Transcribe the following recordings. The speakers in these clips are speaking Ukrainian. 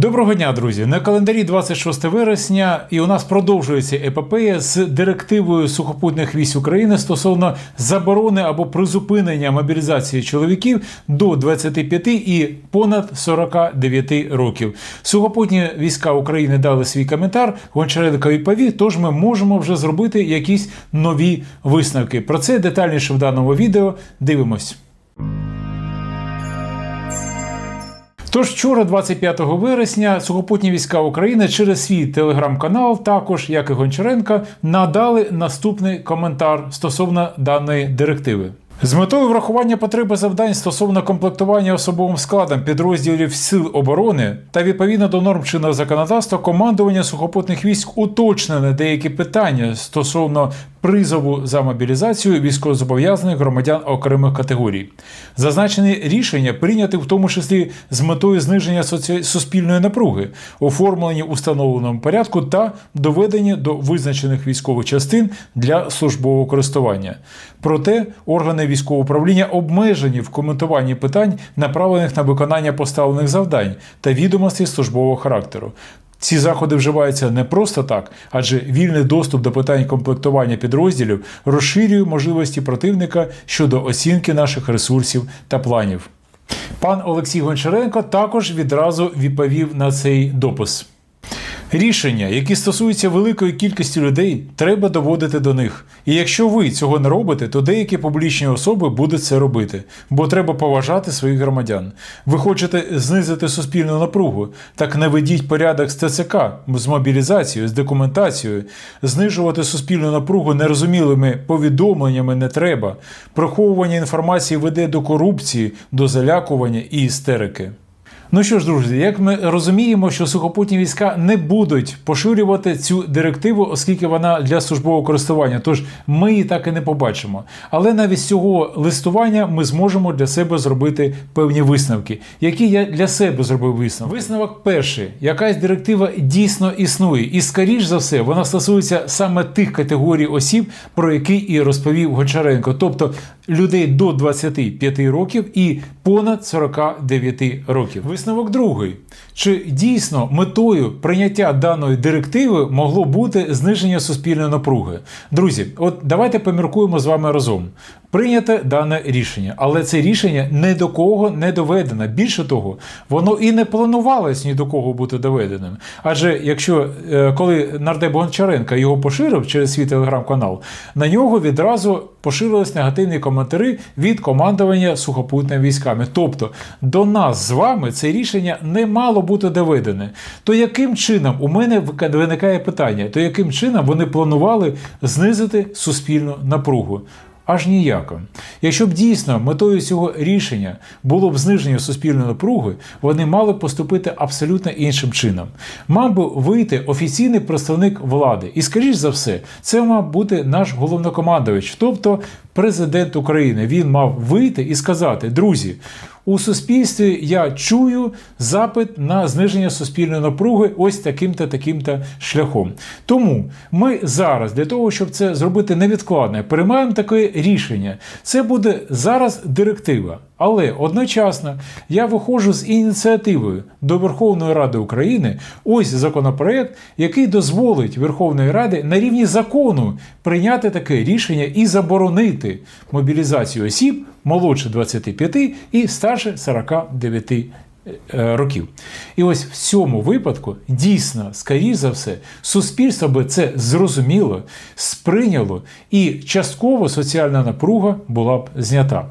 Доброго дня, друзі! На календарі 26 вересня, і у нас продовжується епопея з директивою сухопутних військ України стосовно заборони або призупинення мобілізації чоловіків до 25 і понад 49 років. Сухопутні війська України дали свій коментар. Гончаренко відповів. Тож ми можемо вже зробити якісь нові висновки. Про це детальніше в даному відео. Дивимось. Тож вчора, 25 вересня, сухопутні війська України через свій телеграм-канал, також як і Гончаренка, надали наступний коментар стосовно даної директиви. З метою врахування потреби завдань стосовно комплектування особовим складом підрозділів Сил оборони та відповідно до норм чинного законодавства, командування сухопутних військ уточнене деякі питання стосовно призову за мобілізацію військовозобов'язаних громадян окремих категорій. Зазначені рішення прийняті в тому числі з метою зниження соці... суспільної напруги, оформлені у встановленому порядку та доведені до визначених військових частин для службового користування. Проте органи військового управління обмежені в коментуванні питань, направлених на виконання поставлених завдань та відомостей службового характеру. Ці заходи вживаються не просто так, адже вільний доступ до питань комплектування підрозділів розширює можливості противника щодо оцінки наших ресурсів та планів. Пан Олексій Гончаренко також відразу відповів на цей допис. Рішення, які стосуються великої кількості людей, треба доводити до них. І якщо ви цього не робите, то деякі публічні особи будуть це робити, бо треба поважати своїх громадян. Ви хочете знизити суспільну напругу, так не ведіть порядок з ТЦК, з мобілізацією, з документацією. Знижувати суспільну напругу нерозумілими повідомленнями не треба. Приховування інформації веде до корупції, до залякування і істерики. Ну що ж, друзі, як ми розуміємо, що сухопутні війська не будуть поширювати цю директиву, оскільки вона для службового користування, тож ми її так і не побачимо. Але навіть з цього листування ми зможемо для себе зробити певні висновки, які я для себе зробив висновок. Висновок перший: якась директива дійсно існує, і скоріш за все вона стосується саме тих категорій осіб, про які і розповів Гончаренко, тобто людей до 25 років і понад 49 років. Висновок другий. Чи дійсно метою прийняття даної директиви могло бути зниження суспільної напруги? Друзі, от давайте поміркуємо з вами разом. Прийняте дане рішення, але це рішення ні до кого не доведено. Більше того, воно і не планувалось ні до кого бути доведеним. Адже якщо е, коли нардеп Гончаренко його поширив через свій телеграм-канал, на нього відразу поширились негативні коментарі від командування сухопутними військами. Тобто до нас з вами це рішення не мало бути доведене. То яким чином у мене виникає питання, то яким чином вони планували знизити суспільну напругу? Аж ніяко. Якщо б дійсно метою цього рішення було б зниження суспільної напруги, вони мали б поступити абсолютно іншим чином. Мав би вийти офіційний представник влади. І, скоріш за все, це мав бути наш головнокомандувач, тобто президент України. Він мав вийти і сказати: друзі. У суспільстві я чую запит на зниження суспільної напруги ось таким-то таким-то шляхом. Тому ми зараз для того, щоб це зробити невідкладне, приймаємо таке рішення. Це буде зараз директива. Але одночасно я виходжу з ініціативою до Верховної Ради України ось законопроект, який дозволить Верховної Ради на рівні закону прийняти таке рішення і заборонити мобілізацію осіб молодше 25 і старше 49 років. І ось в цьому випадку дійсно, скоріш за все, суспільство би це зрозуміло, сприйняло, і частково соціальна напруга була б знята.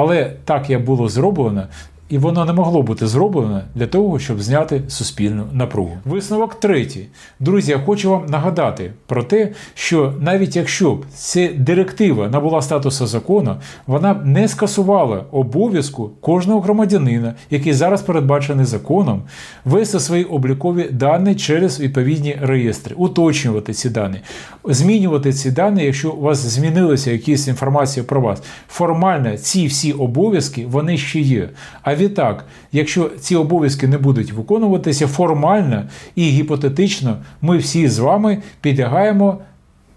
Але так як було зроблено, і воно не могло бути зроблено для того, щоб зняти суспільну напругу. Висновок третій. Друзі, я хочу вам нагадати про те, що навіть якщо б ця директива набула статусу закону, вона б не скасувала обов'язку кожного громадянина, який зараз передбачений законом, вести свої облікові дані через відповідні реєстри, уточнювати ці дані, змінювати ці дані, якщо у вас змінилася якісь інформація про вас. Формально ці всі обов'язки вони ще є. А відтак, якщо ці обов'язки не будуть виконуватися формально і гіпотетично, ми всі з вами підлягаємо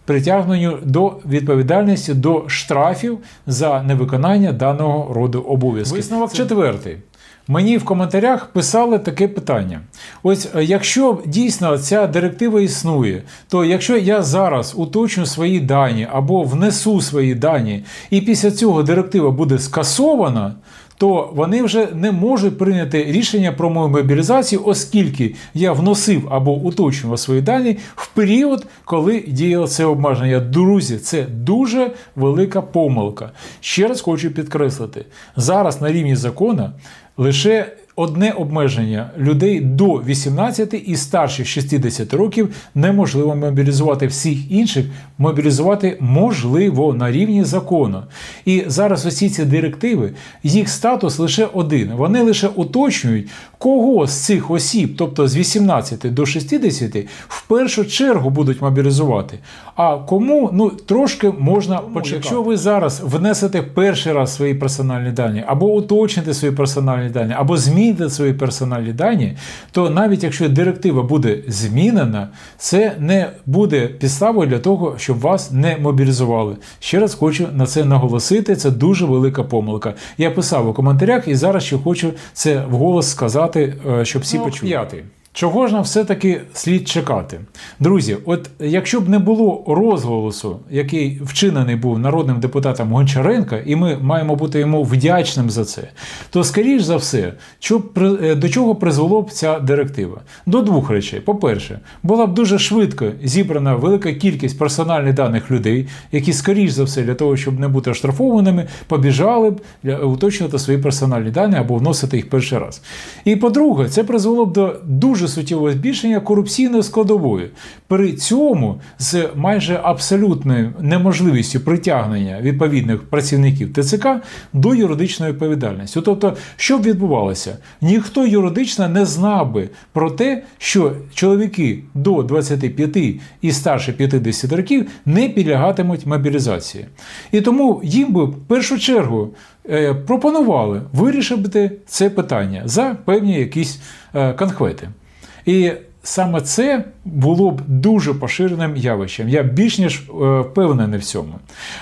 притягненню до відповідальності до штрафів за невиконання даного роду обов'язків. Висновок четвертий. Мені в коментарях писали таке питання: ось е, якщо дійсно ця директива існує, то якщо я зараз уточню свої дані або внесу свої дані, і після цього директива буде скасована, то вони вже не можуть прийняти рішення про мою мобілізацію, оскільки я вносив або уточнював свої дані в період, коли діяло це обмеження. Друзі, це дуже велика помилка. Ще раз хочу підкреслити: зараз на рівні закону лише одне обмеження людей до 18 і старших 60 років неможливо мобілізувати всіх інших. Мобілізувати можливо на рівні закону. І зараз усі ці директиви, їх статус лише один. Вони лише уточнюють, кого з цих осіб, тобто з 18 до 60, в першу чергу будуть мобілізувати. А кому ну трошки можна почекати. Якщо ви зараз внесете перший раз свої персональні дані, або уточните свої персональні дані, або зміните свої персональні дані, то навіть якщо директива буде змінена, це не буде підставою для того, щоб вас не мобілізували. Ще раз хочу на це наголосити. Це дуже велика помилка. Я писав у коментарях і зараз ще хочу це вголос сказати, е, щоб всі Ну, почули. Чого ж нам все-таки слід чекати? Друзі, от якщо б не було розголосу, який вчинений був народним депутатом Гончаренка, і ми маємо бути йому вдячним за це, то скоріш за все, е, до чого призвело б ця директива? До двох речей. По-перше, була б дуже швидко зібрана велика кількість персональних даних людей, які, скоріш за все, для того, щоб не бути оштрафованими, побіжали б уточнювати свої персональні дані або вносити їх перший раз. І по-друге, це призвело б до дуже суттєвого збільшення корупційної складової. При цьому з майже абсолютною неможливістю притягнення відповідних працівників ТЦК до юридичної відповідальності. Тобто, що б відбувалося? Ніхто юридично не знав би про те, що чоловіки до 25 і старше 50 років не підлягатимуть мобілізації. І тому їм би в першу чергу е, пропонували вирішити це питання за певні якісь е, конхвети. І саме це було б дуже поширеним явищем. Я більш ніж е, впевнений в цьому.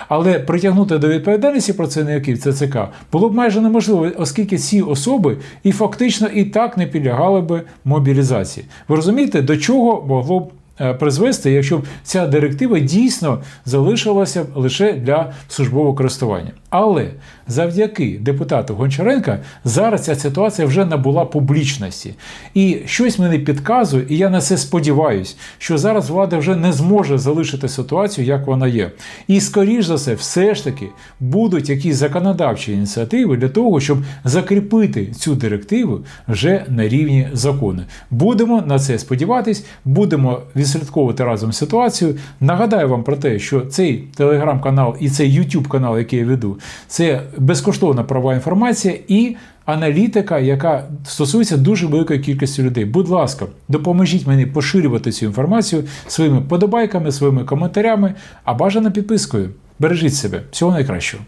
Але притягнути до відповідальності працівників ЦЦК було б майже неможливо, оскільки ці особи і фактично і так не підлягали би мобілізації. Ви розумієте, до чого могло б е, призвести, якщо б ця директива дійсно залишилася лише для службового користування. Але завдяки депутату Гончаренка зараз ця ситуація вже набула публічності. І щось мені підказує, і я на це сподіваюся, що зараз влада вже не зможе залишити ситуацію, як вона є. І скоріш за все, все ж таки будуть якісь законодавчі ініціативи для того, щоб закріпити цю директиву вже на рівні закону. Будемо на це сподіватись, будемо відслідковувати разом ситуацію. Нагадаю вам про те, що цей телеграм-канал і цей YouTube канал, який я веду, це безкоштовна права інформація і аналітика, яка стосується дуже великої кількості людей. Будь ласка, допоможіть мені поширювати цю інформацію своїми подобайками, своїми коментарями, а бажано підпискою. Бережіть себе. Всього найкращого.